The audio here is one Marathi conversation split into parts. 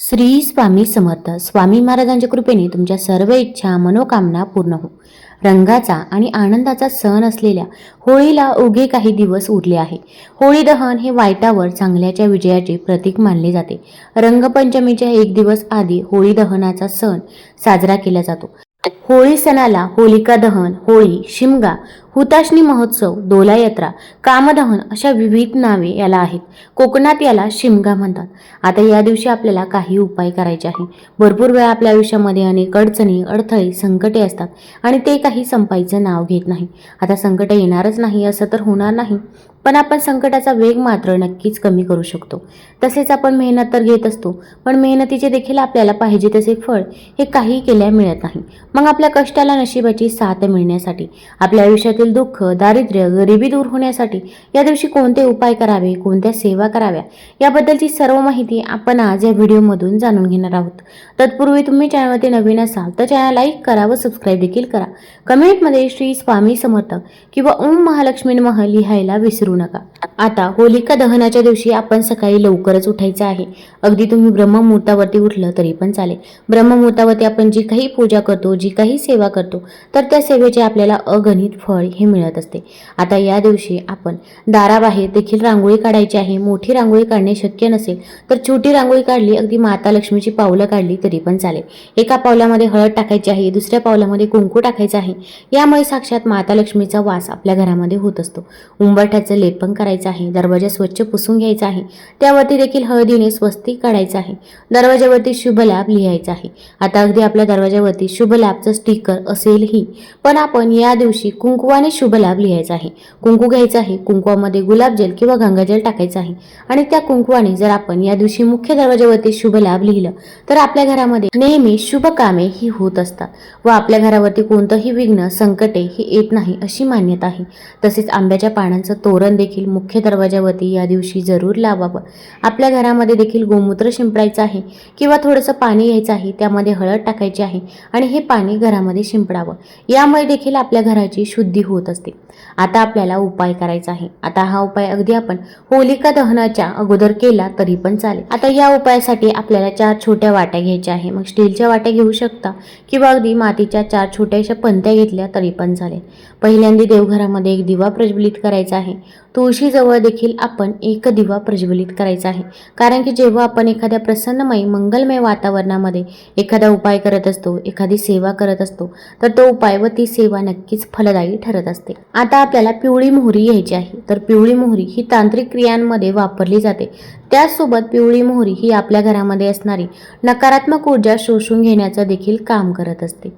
श्री स्वामी समर्थ. स्वामी महाराजांच्या कृपेने तुमच्या सर्व इच्छा मनोकामना पूर्ण हो. रंगाचा आणि आनंदाचा सण असलेल्या होळीला उगे काही दिवस उरले आहे. होळी दहन हे वाईटावर चांगल्याच्या विजयाचे प्रतीक मानले जाते. रंगपंचमीच्या एक दिवस आधी होळी दहनाचा सण साजरा केला जातो. होळी सणाला होलिका दहन होळी शिमगा हुताशनी महोत्सव दोला यात्रा कामदहन अशा विविध नावे याला आहेत. कोकणात याला शिमगा म्हणतात. आता या दिवशी आपल्याला काही उपाय करायचे आहे भरपूर वेळा आपल्या आयुष्यामध्ये अनेक अडचणी अडथळे संकटे असतात आणि ते काही संपायचं नाव घेत नाही. आता संकट येणारच नाही असं तर होणार नाही. पण आपण संकटाचा वेग मात्र नक्कीच कमी करू शकतो. तसेच आपण मेहनत तर घेत असतो पण मेहनतीचे देखील आपल्याला पाहिजे तसे फळ हे काही केल्या मिळत नाही. मग आपल्या कष्टाला नशिबाची साथ मिळण्यासाठी आपल्या आयुष्यातील दुःख दारिद्र्य गरिबी दूर होण्यासाठी या दिवशी कोणते उपाय करावे कोणत्या सेवा कराव्या याबद्दलची सर्व माहिती आपण आज या व्हिडिओमधून जाणून घेणार आहोत. तत्पूर्वी तुम्ही चॅनलवरती नवीन असाल तर चॅनल लाईक करा व सबस्क्राईब देखील करा. कमेंटमध्ये श्री स्वामी समर्थ किंवा ओम महालक्ष्मी नमः लिहायला विसरू नका. आता होलिका दहनाच्या दिवशी आपण सकाळी लवकरच उठायचं आहे. अगदी तुम्ही ब्रह्ममुहूर्तावरती उठलं तरी पण चालेल. ब्रह्ममुहूर्तावरती आपण जी काही पूजा करतो जी काही सेवा करतो तर त्या सेवेचे आपल्याला अगणित फळ हे मिळत असते. आता या दिवशी आपण दाराबाहेर देखील रांगोळी काढायची आहे. मोठी रांगोळी काढणे शक्य नसेल तर छोटी रांगोळी काढली अगदी माता लक्ष्मीची पावलं काढली तरी पण चालेल. एका पावलामध्ये हळद टाकायची आहे दुसऱ्या पावलामध्ये कुंकू टाकायचं आहे. यामुळे साक्षात माता लक्ष्मीचा वास आपल्या घरामध्ये होत असतो. उंबरठ्याचं लेपन करायचं आहे. दरवाजा स्वच्छ पुसून घ्यायचा आहे. त्यावरती देखील हळदीने स्वस्तिक काढायचं आहे. दरवाजावरती शुभ लाभ लिहायचा आहे. आता अगदी आपल्या दरवाजावरती शुभ लाभचं स्टिकर असेलही. पण आपण या दिवशी कुंकुवाने शुभ लाभ लिहायचा आहे. कुंकू घ्यायचं आहे. कुंकुवामध्ये गुलाबजल किंवा गंगाजल टाकायचं आहे. आणि त्या कुंकुवाने जर आपण या दिवशी मुख्य दरवाजावरती शुभ लाभ लिहिलं तर आपल्या घरामध्ये नेहमी शुभ कामे ही होत असतात. व आपल्या घरावरती कोणतंही विघ्न संकटे हे येत नाही अशी मान्यता आहे. तसेच आंब्याच्या पानांचं तोरण देखील मुख्य दरवाजावरती या दिवशी जरूर लावावं. आपल्या घरामध्ये देखील गोमूत्र शिंपडायचं आहे किंवा थोडंसं पाणी घ्यायचं आहे त्यामध्ये हळद टाकायची आहे आणि हे पाणी घरामध्ये शिंपडावं. यामुळे देखील आपल्या घराची शुद्धी होत असते. आता आपल्याला उपाय करायचा आहे. आता हा उपाय अगदी आपण होलिका दहनाच्या अगोदर केला तरी पण चालेल. आता या उपायासाठी आपल्याला चार छोट्या वाट्या घ्यायच्या आहे. मग स्टीलच्या वाट्या घेऊ शकता किंवा अगदी मातीच्या चार छोट्याशा पंत्या घेतल्या तरी पण चालेल. पहिल्यांदा देवघरामध्ये एक दिवा प्रज्वलित करायचा आहे. तुळशीजवळ देखील आपण एक दिवा प्रज्वलित करायचा आहे. कारण की जेव्हा आपण एखाद्या प्रसन्नमय मंगलमय वातावरणामध्ये एखादा उपाय करत असतो एखादी सेवा करत असतो तर तो उपाय व ती सेवा नक्कीच फलदायी ठरत असते. आता आपल्याला पिवळी मोहरी घ्यायची आहे. तर पिवळी मोहरी ही तांत्रिक क्रियांमध्ये वापरली जाते. त्याचसोबत पिवळी मोहरी ही आपल्या घरामध्ये असणारी नकारात्मक ऊर्जा शोषून घेण्याचं देखील काम करत असते.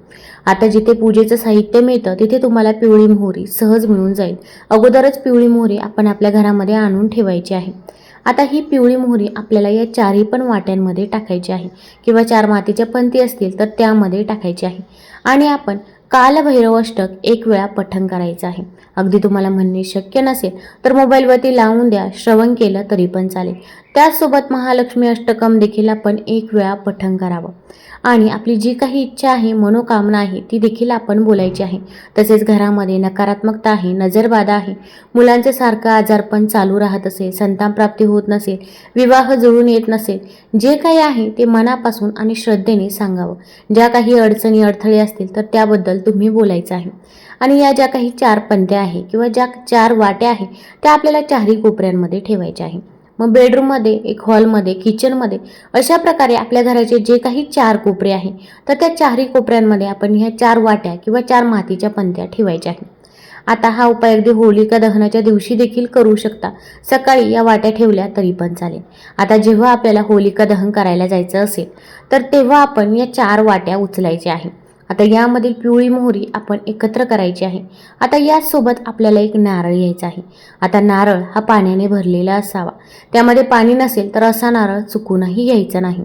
आता जिथे पूजेचं साहित्य मिळतं तिथे तुम्हाला पिवळी मोहरी सहज मिळून जाईल. अगोदरच पिवळी मोहरी आपण आपल्या घरामध्ये आणून ठेवायची आहे. आता ही पिवळी मोहरी आपल्याला या चारही पण वाट्यांमध्ये टाकायची आहे. किंवा चार मातीच्या पंती असतील तर त्यामध्ये टाकायची आहे. आणि आपण कालभैरव अष्टक एक वेळा पठण करायचं आहे. अगदी तुम्हाला म्हणणे शक्य नसेल तर मोबाईलवरती लावून द्या श्रवण केलं तरी पण चालेल. त्याचसोबत महालक्ष्मी अष्टकम देखील आपण एक वेळा पठण करावं. आणि आपली जी काही इच्छा आहे मनोकामना आहे ती देखील आपण बोलायची आहे. तसेच घरामध्ये नकारात्मकता आहे नजरबाधा आहे. मुलांचं सारखं आजारपण चालू राहत असेल संतानप्राप्ती होत नसेल विवाह जुळून येत नसेल जे काही आहे ते मनापासून आणि श्रद्धेने सांगावं. ज्या काही अडचणी अडथळे असतील तर त्याबद्दल तुम्ही बोलायचं आहे. आणि या ज्या काही चार पंत्या आहे किंवा ज्या चार वाट्या आहे त्या आपल्याला चारही कोपऱ्यांमध्ये ठेवायच्या आहे. मग बेडरूममध्ये एक हॉलमध्ये किचनमध्ये अशा प्रकारे आपल्या घराचे जे काही चार कोपरे आहे तर त्या चारही कोपऱ्यांमध्ये आपण ह्या चार वाट्या किंवा चार मातीच्या पंत्या ठेवायच्या आहेत. आता हा उपाय अगदी होलिका दहनाच्या दिवशी देखील करू शकता. सकाळी या वाट्या ठेवल्या तरी पण चालेल. आता जेव्हा आपल्याला होलिका दहन करायला जायचं असेल तर तेव्हा आपण या चार वाट्या उचलायच्या आहे आता यामधील पिवळी मोहरी आपण एकत्र करायची आहे. आता याचसोबत आपल्याला एक नारळ घ्यायचा आहे. आता नारळ हा पाण्याने भरलेला असावा. त्यामध्ये पाणी नसेल तर असा नारळ चुकूनही घ्यायचा नाही.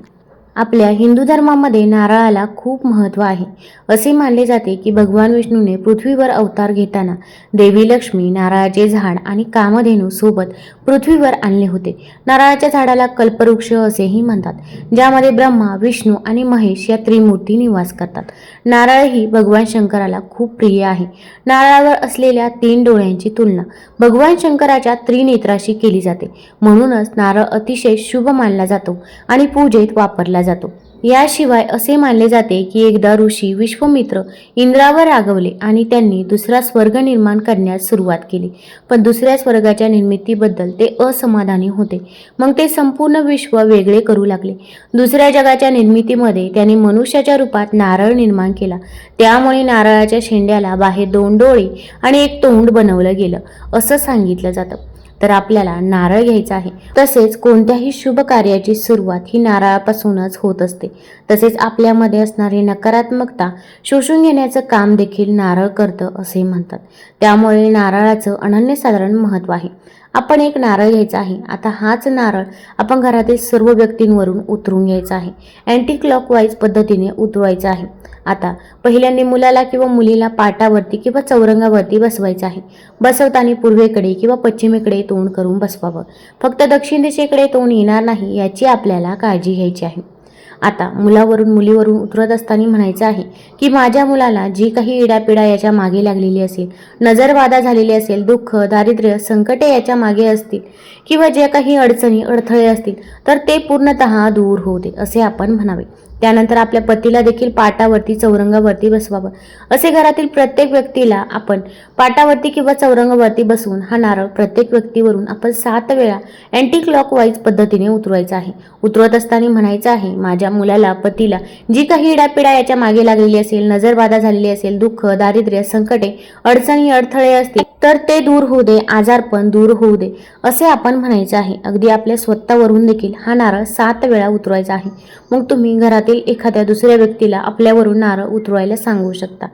आपल्या हिंदू धर्मामध्ये नारळाला खूप महत्त्व आहे. असे मानले जाते की भगवान विष्णूने पृथ्वीवर अवतार घेताना देवी लक्ष्मी नारळाचे झाड आणि कामधेनू सोबत पृथ्वीवर आणले होते. नारळाच्या झाडाला कल्पवृक्ष असेही म्हणतात ज्यामध्ये ब्रह्मा विष्णू आणि महेश या त्रिमूर्ती निवास करतात. नारळ ही भगवान शंकराला खूप प्रिय आहे. नारळावर असलेल्या तीन डोळ्यांची तुलना भगवान शंकराच्या त्रिनेत्राशी केली जाते. म्हणूनच नारळ अतिशय शुभ मानला जातो आणि पूजेत वापरला जातो. याशिवाय असे मानले जाते की एकदा ऋषी विश्वमित्र इंद्रावर रागवले आणि त्यांनी दुसरा स्वर्ग निर्माण करण्यास सुरुवात केली. पण दुसऱ्या स्वर्गाच्या निर्मितीबद्दल ते असमाधानी होते. मग ते संपूर्ण विश्व वेगळे करू लागले. दुसऱ्या जगाच्या निर्मितीमध्ये त्यांनी मनुष्याच्या रूपात नारळ निर्माण केला. त्यामुळे नारळाच्या शेंड्याला बाहेर दोन डोळे आणि एक तोंड बनवलं गेलं असं सांगितलं जातं. तर आपल्याला नारळ घ्यायचा आहे. तसेच कोणत्याही शुभ कार्याची सुरुवात ही नारळापासूनच होत असते. तसेच आपल्यामध्ये असणारी नकारात्मकता शोषून घेण्याचं काम देखील नारळ करतं असे म्हणतात. त्यामुळे नारळाचं अनन्यसाधारण महत्त्व आहे. आपण एक नारळ घ्यायचा आहे. आता हाच नारळ आपण घरातील सर्व व्यक्तींवरून उतरून घ्यायचा आहे. अँटी क्लॉकवाईज पद्धतीने उतरवायचा आहे. आता पहिल्यांदा मुलाला किंवा मुलीला पाटावरती किंवा चौरंगावरती बसवायचं आहे. बसवताना पूर्वेकडे किंवा पश्चिमेकडे तोंड करून बसवावं. फक्त दक्षिण दिशेकडे तोंड येणार नाही याची आपल्याला काळजी घ्यायची आहे. आता मुलावरून मुलीवरून उतरत असताना म्हणायचं आहे की माझ्या मुलाला जी काही इडापिडा याच्या मागे लागलेली असेल नजरबाधा झालेली असेल दुःख दारिद्र्य संकटे याच्या मागे असतील किंवा ज्या काही अडचणी अडथळे असतील तर ते पूर्णतः दूर होऊ दे असे आपण म्हणावे. त्यानंतर आपल्या पतीला देखील पाटावरती चौरंगावरती बसवावं. असे घरातील प्रत्येक व्यक्तीला आपण पाटावरती किंवा चौरंगावरती बसवून हा नारळ प्रत्येक व्यक्तीवरून आपण सात वेळा अँटी क्लॉकवाईज पद्धतीने उतरवायचा आहे. उतरवत असताना म्हणायचं आहे माझ्या मुलाला पतीला जी काही इडापिडा याच्या मागे लागलेली असेल नजरबाधा झालेली असेल दुःख दारिद्र्य संकटे अडचणी अडथळे असतील तर ते दूर होऊ दे आजारपण दूर होऊ दे. असे आपण म्हणायचे आहे. अगदी आपल्या स्वतःवरून देखील हा नारळ सात वेळा उतरवायचा आहे. मग तुम्ही घरात घरातील एखाद्या दुसऱ्या व्यक्तीला आपल्यावरून नारळ उतरवायला सांगू शकता.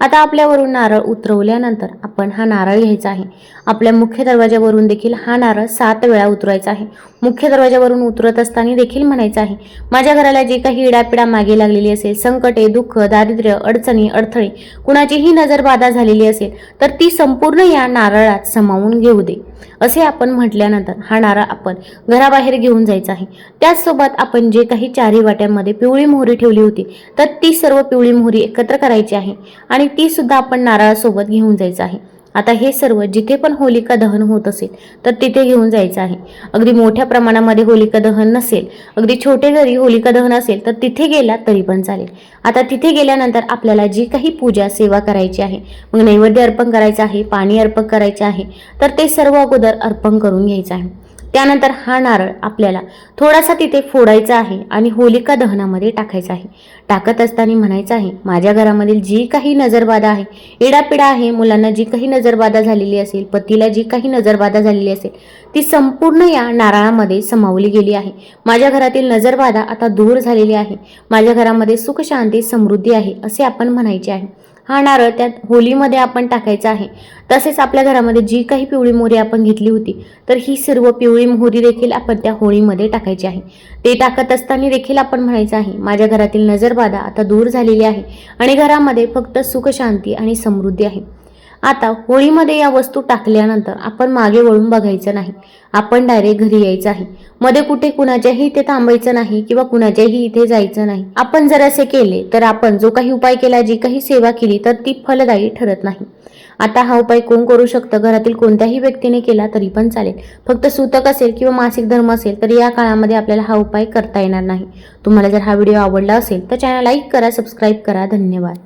आता आपल्यावरून नारळ उतरवल्यानंतर आपण हा नारळ घ्यायचा आहे. आपल्या मुख्य दरवाजावरून देखील हा नारळ सात वेळा उतरवायचा आहे. मुख्य दरवाजावरून उतरत असताना देखील म्हणायचं आहे. माझ्या घराला जे काही इडापिडा मागे लागलेली असेल संकटे दुःख दारिद्र्य अडचणी अडथळे कुणाचीही नजरबाधा झालेली असेल तर ती संपूर्ण या नारळात समावून घेऊ दे. असे आपण म्हटल्यानंतर हा नारळ आपण घराबाहेर घेऊन जायचा आहे. त्याचसोबत आपण जे काही चारही वाट्यांमध्ये पिवळी मोहरी ठेवली होती तर ती सर्व पिवळी मोहरी एकत्र करायची आहे आणि ती सुद्धा आपण नारळासोबत घेऊन जायचं आहे. आता हे सर्व जिथे पण होलिका दहन होत असेल तर तिथे घेऊन जायचं आहे. अगदी मोठ्या प्रमाणामध्ये होलिका दहन नसेल अगदी छोटे जरी होलिका दहन असेल तर तिथे गेला तरी पण चालेल. आता तिथे गेल्यानंतर आपल्याला जी काही पूजा सेवा करायची आहे मग नैवेद्य अर्पण करायचं आहे पाणी अर्पण करायचे आहे तर ते सर्व अगोदर अर्पण करून घ्यायचं आहे. त्यानंतर हा नारळ आपल्याला थोडासा तिथे फोडायचा आहे आणि होलिका दहनामध्ये टाकायचा आहे. टाकत असताना म्हणायचं आहे माझ्या घरामधील जी काही नजरबाधा आहे इडापिडा आहे मुलांना जी काही नजरबाधा झालेली असेल पतीला जी काही नजरबाधा झालेली असेल ती संपूर्ण या नारळामध्ये समावली गेली आहे. माझ्या घरातील नजरबाधा आता दूर झालेली आहे. माझ्या घरामध्ये सुख शांती समृद्धी आहे असे आपण म्हणायचे आहे. हा नारळ त्यात होलीमध्ये आपण टाकायचा आहे. तसेच आपल्या घरामध्ये जी काही पिवळी मोहरी आपण घेतली होती तर ही सर्व पिवळी मोहरी देखील आपण त्या होळीमध्ये टाकायची आहे. ते टाकत असताना देखील आपण म्हणायचं आहे माझ्या घरातील नजरबाधा आता दूर झालेली आहे आणि घरामध्ये फक्त सुख शांती आणि समृद्धी आहे. आता होळीमध्ये या वस्तू टाकल्यानंतर आपण मागे वळून बघायचं नाही. आपण डायरेक्ट घरी यायचं आहे. मध्ये कुठे कुणाच्याही इथे थांबायचं नाही किंवा कुणाच्याही इथे जायचं नाही. आपण जर असे केले तर आपण जो काही उपाय केला जी काही सेवा केली तर ती फलदायी ठरत नाही. आता हा उपाय कोण करू शकतं? घरातील कोणत्याही व्यक्तीने केला तरी पण चालेल. फक्त सूतक असेल किंवा मासिक धर्म असेल तर या काळामध्ये आपल्याला हा उपाय करता येणार नाही. तुम्हाला जर हा व्हिडिओ आवडला असेल तर चॅनल लाईक करा सबस्क्राईब करा. धन्यवाद.